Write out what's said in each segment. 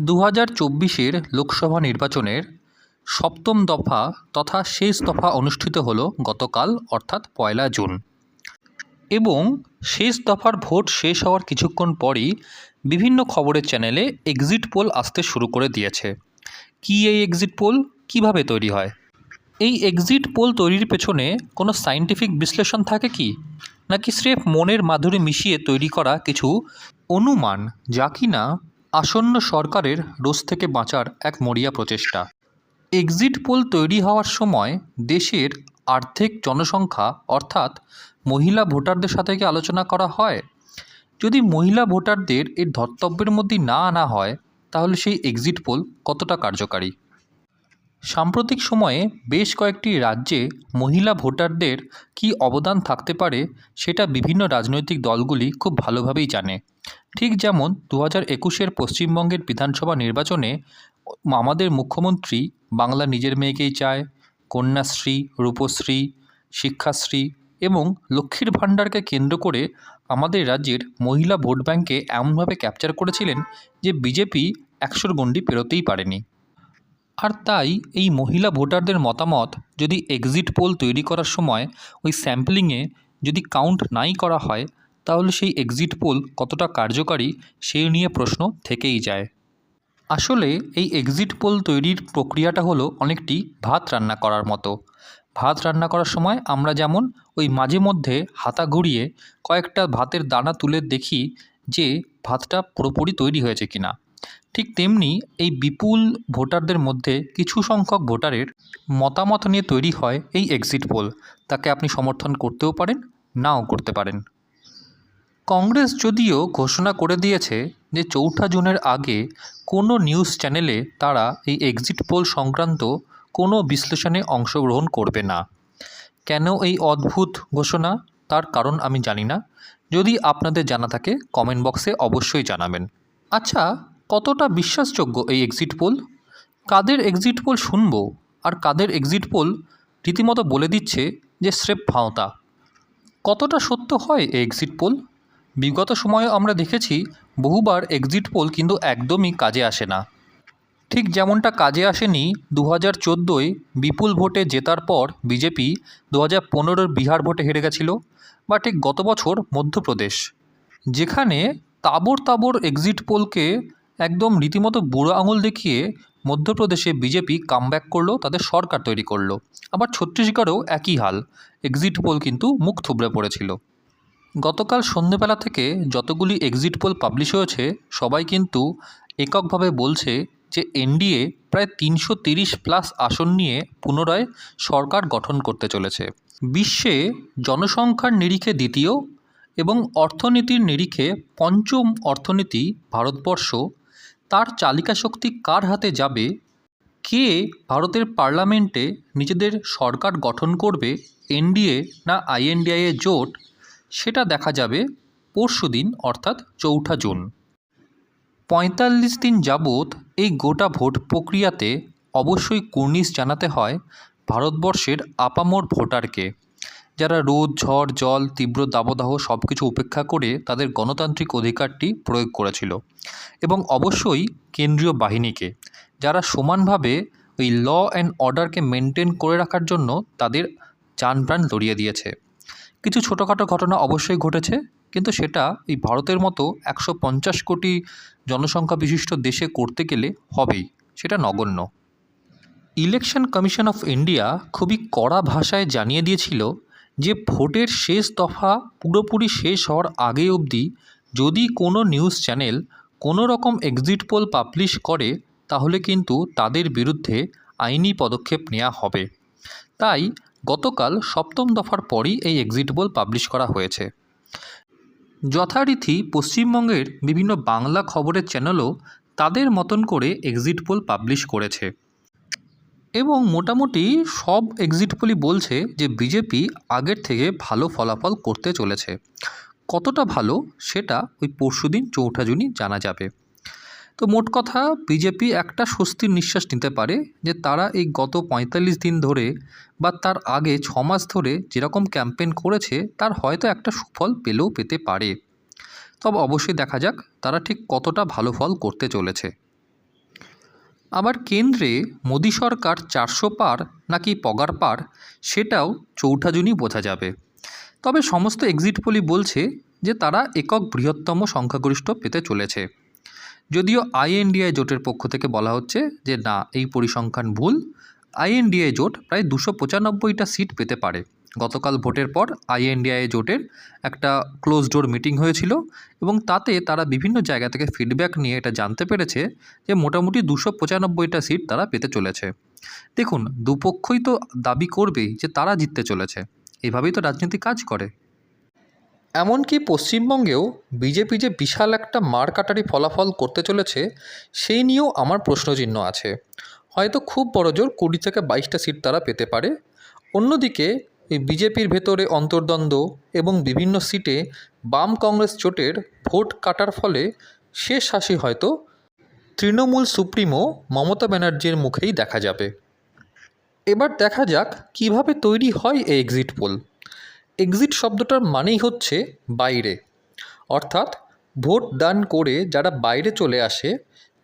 দু হাজার চব্বিশের লোকসভা নির্বাচনের সপ্তম দফা তথা শেষ দফা অনুষ্ঠিত হল গতকাল, অর্থাৎ পয়লা জুন। এবং শেষ দফার ভোট শেষ হওয়ার কিছুক্ষণ পরই বিভিন্ন খবরের চ্যানেলে এক্সিট পোল আসতে শুরু করে দিয়েছে। কি এই এক্সিট পোল কীভাবে তৈরি হয়? এই এক্সিট পোল তৈরির পেছনে কোনো সায়েন্টিফিক বিশ্লেষণ থাকে কি? নাকি স্রেফ মনের মাধুরী মিশিয়ে তৈরি করা কিছু অনুমান যা কিনা আসন্ন সরকারের রোজ থেকে বাঁচার এক মরিয়া প্রচেষ্টা। এক্সিট পোল তৈরি হওয়ার সময় দেশের আর্থিক জনসংখ্যা, অর্থাৎ মহিলা ভোটারদের সাথে কি আলোচনা করা হয়? যদি মহিলা ভোটারদের এর ধর্তব্যের মধ্যে না আনা হয়, তাহলে সেই এক্সিট পোল কতটা কার্যকারী? সাম্প্রতিক সময়ে বেশ কয়েকটি রাজ্যে মহিলা ভোটারদের কী অবদান থাকতে পারে, সেটা বিভিন্ন রাজনৈতিক দলগুলি খুব ভালোভাবেই জানে। ঠিক যেমন দু হাজার একুশের পশ্চিমবঙ্গের বিধানসভা নির্বাচনে আমাদের মুখ্যমন্ত্রী বাংলা নিজের মেয়েকেই চায়, কন্যাশ্রী, রূপশ্রী, শিক্ষাশ্রী এবং লক্ষ্মীর ভাণ্ডারকে কেন্দ্র করে আমাদের রাজ্যের মহিলা ভোট ব্যাঙ্কে এমনভাবে ক্যাপচার করেছিলেন যে বিজেপি একশোর গণ্ডি পেরোতেই পারেনি। আর তাই এই মহিলা ভোটারদের মতামত যদি এক্সিট পোল তৈরি করার সময় ওই স্যাম্পলিংয়ে যদি কাউন্ট নাই করা হয় তাহলে সেই এক্সিট পোল কতটা কার্যকারী সেই নিয়ে প্রশ্ন থেকেই যায়। আসলে এই এক্সিট পোল তৈরির প্রক্রিয়াটা হলো অনেকটি ভাত রান্না করার মতো। ভাত রান্না করার সময় আমরা যেমন ওই মাঝে মধ্যে হাতা ঘুরিয়ে কয়েকটা ভাতের দানা তুলে দেখি যে ভাতটা পুরোপুরি তৈরি হয়েছে কিনা। ঠিক তেমনি এই বিপুল ভোটারদের মধ্যে কিছু সংখ্যক ভোটারের মতামত নিয়ে তৈরি হয় এই এক্সিট পোল তাকে আপনি সমর্থন করতেও পারেন, নাও করতে পারেন। কংগ্রেস যদিও ঘোষণা করে দিয়েছে যে চৌঠা জুনের আগে কোনো নিউজ চ্যানেলে তারা এই এক্সিট পোল সংক্রান্ত কোনো বিশ্লেষণে অংশগ্রহণ করবে না। কেন এই অদ্ভুত ঘোষণা? তার কারণ আমি জানি না। যদি আপনাদের জানা থাকে কমেন্ট বক্সে অবশ্যই জানাবেন। আচ্ছা কতটা বিশ্বাসযোগ্য এই এক্সিট পোল কাদের এক্সিট পোল শুনব? আর কাদের এক্সিট পোল রীতিমতো বলে দিচ্ছে যে স্রেফ ভাঁওতা কতটা সত্য হয় এই এক্সিট পোল বিগত সময়ে আমরা দেখেছি বহুবার এক্সিট পোল কিন্তু একদমই কাজে আসে না। ঠিক যেমনটা কাজে আসেনি দু হাজার চোদ্দোয় বিপুল ভোটে জেতার পর বিজেপি দু হাজার পনেরোর বিহার ভোটে হেরে গেছিল বা ঠিক গত বছর মধ্যপ্রদেশ। যেখানে তাবর তাবর এক্সিট পোলকে একদম রীতিমতো বুড়ো আঙুল দেখিয়ে মধ্যপ্রদেশে বিজেপি কামব্যাক করল, তাদের সরকার তৈরি করল। আবার ছত্তিশগড়েও একই হাল এক্সিট পোল কিন্তু মুখ থুবড়ে পড়েছিল। গতকাল সন্ধেবেলা থেকে যতগুলি এক্সিট পোল পাবলিশ হয়েছে, সবাই কিন্তু এককভাবে বলছে যে এনডিএ প্রায় তিনশো তিরিশ প্লাস আসন নিয়ে পুনরায় সরকার গঠন করতে চলেছে। বিশ্বে জনসংখ্যার নিরিখে দ্বিতীয় এবং অর্থনীতির নিরিখে পঞ্চম অর্থনীতি ভারতবর্ষ। তার চালিকা শক্তি কার হাতে যাবে? কে ভারতের পার্লামেন্টে নিজেদের সরকার গঠন করবে? এনডিএ না আইএনডিআই এর জোট? সেটা দেখা যাবে পরশু দিন, অর্থাৎ চৌঠা জুন। পঁয়তাল্লিশ দিন যাবৎ এই গোটা ভোট প্রক্রিয়াতে অবশ্যই কুর্নিশ জানাতে হয় ভারতবর্ষের আপামর ভোটারকে। যারা রোদ, ঝড়, জল, তীব্র দাবদাহ সব কিছু উপেক্ষা করে তাদের গণতান্ত্রিক অধিকারটি প্রয়োগ করেছিল এবং অবশ্যই কেন্দ্রীয় বাহিনীকে। যারা সমানভাবে ওই ল অ্যান্ড অর্ডারকে মেনটেন করে রাখার জন্য তাদের যান প্রাণ লড়িয়ে দিয়েছে। কিছু ছোটোখাটো ঘটনা অবশ্যই ঘটেছে, কিন্তু সেটা এই ভারতের মতো একশো পঞ্চাশ কোটি জনসংখ্যা বিশিষ্ট দেশে করতে গেলে হবেই, সেটা নগণ্য। ইলেকশন কমিশন অফ ইন্ডিয়া খুবই কড়া ভাষায় জানিয়ে দিয়েছিল যে ভোটের শেষ দফা পুরোপুরি শেষ হওয়ার আগে অবধি যদি কোনো নিউজ চ্যানেল কোনো রকম এক্সিট পোল পাবলিশ করে, তাহলে কিন্তু তাদের বিরুদ্ধে আইনি পদক্ষেপ নেওয়া হবে। তাই গতকাল সপ্তম দফার পরই এই এক্সিট পোল পাবলিশ করা হয়েছে। যথারীতি পশ্চিমবঙ্গের বিভিন্ন বাংলা খবরের চ্যানেলও তাদের মতন করে এক্সিট পোল পাবলিশ করেছে। এবং মোটামুটি সব এক্সিট পোলই বলছে যে বিজেপি আগের থেকে ভালো ফলাফল করতে চলেছে। কতটা ভালো সেটা ওই পরশুদিন চৌঠা জুনই জানা যাবে। তো মোট কথা বিজেপি একটা স্বস্তির নিঃশ্বাস নিতে পারে যে তারা এই গত পঁয়তাল্লিশ দিন ধরে বা তার আগে ছ মাস ধরে যেরকম ক্যাম্পেন করেছে, তার হয়তো একটা সুফল পেলেও পেতে পারে। তবে অবশ্যই দেখা যাক তারা ঠিক কতটা ভালো ফল করতে চলেছে। আবার কেন্দ্রে মোদী সরকার চারশো পার নাকি পগার পার, সেটাও চৌঠা জুনই বোঝা যাবে। তবে সমস্ত এক্সিট পোলই বলছে যে তারা একক বৃহত্তম সংখ্যাগরিষ্ঠ পেতে চলেছে। যদিও আইএনডিআই জোটের পক্ষ থেকে বলা হচ্ছে যে না, এই পরিসংখ্যান ভুল। আইএনডিআই জোট প্রায় দুশো পঁচানব্বইটা সিট পেতে পারে। গতকাল ভোটের পর আইএনডিআই জোটের একটা ক্লোজ ডোর মিটিং হয়েছিল এবং তাতে তারা বিভিন্ন জায়গা থেকে ফিডব্যাক নিয়ে এটা জানতে পেরেছে যে মোটামুটি দুশো পঁচানব্বইটা সিট তারা পেতে চলেছে। দেখুন, দুপক্ষই তো দাবি করবেই যে তারা জিততে চলেছে। এভাবেই তো রাজনীতি কাজ করে। এমনকি পশ্চিমবঙ্গেও বিজেপি যে বিশাল একটা মার কাটারি ফলাফল করতে চলেছে, সেই নিয়েও আমার প্রশ্নচিহ্ন আছে। হয়তো খুব বড় জোর কুড়ি থেকে বাইশটা সিট তারা পেতে পারে। অন্যদিকে বিজেপির ভেতরে অন্তর্দ্বন্দ্ব এবং বিভিন্ন সিটে বাম কংগ্রেস জোটের ভোট কাটার ফলে শেষ হাসি হয়তো তৃণমূল সুপ্রিমো মমতা ব্যানার্জির মুখেই দেখা যাবে। এবার দেখা যাক কীভাবে তৈরি হয় এই এক্সিট পোল এক্সিট শব্দটার মানেই হচ্ছে বাইরে। অর্থাৎ ভোট দান করে যারা বাইরে চলে আসে,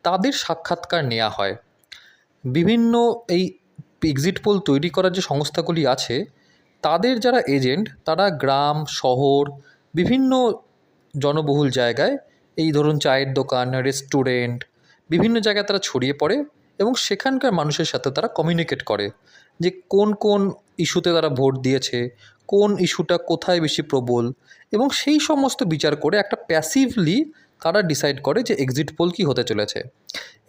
তাদের সাক্ষাৎকার নেওয়া হয়। বিভিন্ন এই এক্সিট পোল তৈরি করার যে সংস্থাগুলি আছে, তাদের যারা এজেন্ট তারা গ্রাম, শহর, বিভিন্ন জনবহুল জায়গায় এই ধরুন চায়ের দোকান রেস্টুরেন্ট বিভিন্ন জায়গায় তারা ছড়িয়ে পড়ে। এবং সেখানকার মানুষের সাথে তারা কমিউনিকেট করে যে কোন কোন ইস্যুতে তারা ভোট দিয়েছে, কোন ইস্যুটা কোথায় বেশি প্রবল এবং সেই সমস্ত বিচার করে একটা প্যাসিভলি তারা ডিসাইড করে যে এক্সিট পোল কী হতে চলেছে।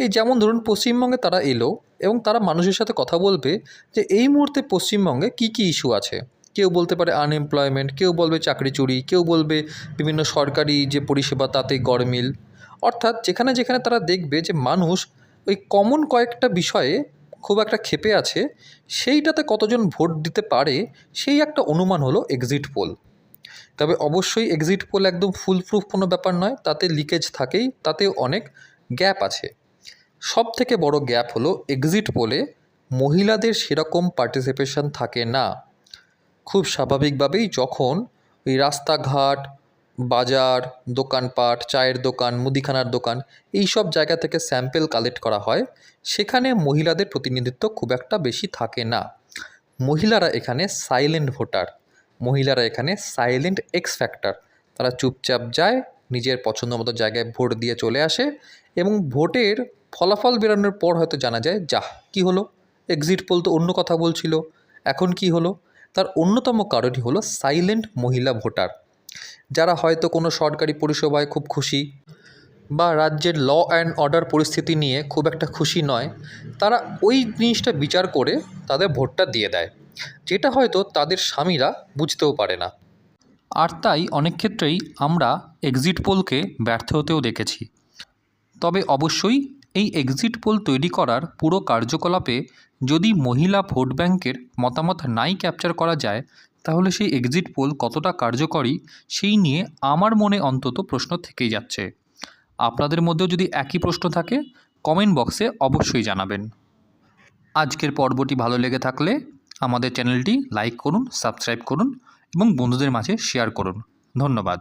এই যেমন ধরুন পশ্চিমবঙ্গে তারা এলো এবং তারা মানুষের সাথে কথা বলবে যে এই মুহূর্তে পশ্চিমবঙ্গে কী কী ইস্যু আছে। কেউ বলতে পারে আনএমপ্লয়মেন্ট কেউ বলবে চাকরি চুরি, কেউ বলবে বিভিন্ন সরকারি যে পরিষেবা তাতে গড়মিল অর্থাৎ যেখানে যেখানে তারা দেখবে যে মানুষ ওই কমন কয়েকটা বিষয়ে খুব একটা ক্ষেপে আছে, সেইটাতে কতজন ভোট দিতে পারে, সেই একটা অনুমান হলো এক্সিট পোল তবে অবশ্যই এক্সিট পোল একদম ফুল প্রুফ কোনো ব্যাপার নয়, তাতে লিকেজ থাকেই তাতে অনেক গ্যাপ আছে। সব থেকে বড় গ্যাপ হলো এক্সিট পোলে মহিলাদের সেরকম পার্টিসিপেশন থাকে না। খুব স্বাভাবিকভাবেই যখন ওই রাস্তাঘাট বাজার, দোকানপাট, চায়ের দোকান, মুদিখানার দোকান এই সব জায়গা থেকে স্যাম্পেল কালেক্ট করা হয়। সেখানে মহিলাদের প্রতিনিধিত্ব খুব একটা বেশি থাকে না। মহিলারা এখানে সাইলেন্ট ভোটার মহিলারা এখানে সাইলেন্ট এক্স ফ্যাক্টর তারা চুপচাপ যায়, নিজের পছন্দ মতো জায়গায় ভোট দিয়ে চলে আসে এবং ভোটের ফলাফল বেরোনোর পর হয়তো জানা যায়, যাহ, কী হলো? এক্সিট পোল তো অন্য কথা বলছিল। এখন কি হলো? তার অন্যতম কারণই হলো সাইলেন্ট মহিলা ভোটার যারা হয়তো কোনো সরকারি পরিষেবায় খুব খুশি বা রাজ্যের ল অ্যান্ড অর্ডার পরিস্থিতি নিয়ে খুব একটা খুশি নয়, তারা ওই জিনিসটা বিচার করে তাদের ভোটটা দিয়ে দেয়। যেটা হয়তো তাদের স্বামীরা বুঝতেও পারে না। আর তাই অনেক ক্ষেত্রেই আমরা এক্সিট পোলকে ব্যর্থ হতেও দেখেছি। তবে অবশ্যই এই এক্সিট পোল তৈরি করার পুরো কার্যকলাপে যদি মহিলা ভোট ব্যাংকের মতামত নাই ক্যাপচার করা যায় তাহলে সেই এক্সিট পোল কতটা কার্যকরী, সেই নিয়ে আমার মনে অন্তত প্রশ্ন থেকেই যাচ্ছে। আপনাদের মধ্যেও যদি একই প্রশ্ন থাকে কমেন্ট বক্সে অবশ্যই জানাবেন। আজকের পর্বটি ভালো লেগে থাকলে আমাদের চ্যানেলটি লাইক করুন সাবস্ক্রাইব করুন এবং বন্ধুদের মাঝে শেয়ার করুন। ধন্যবাদ।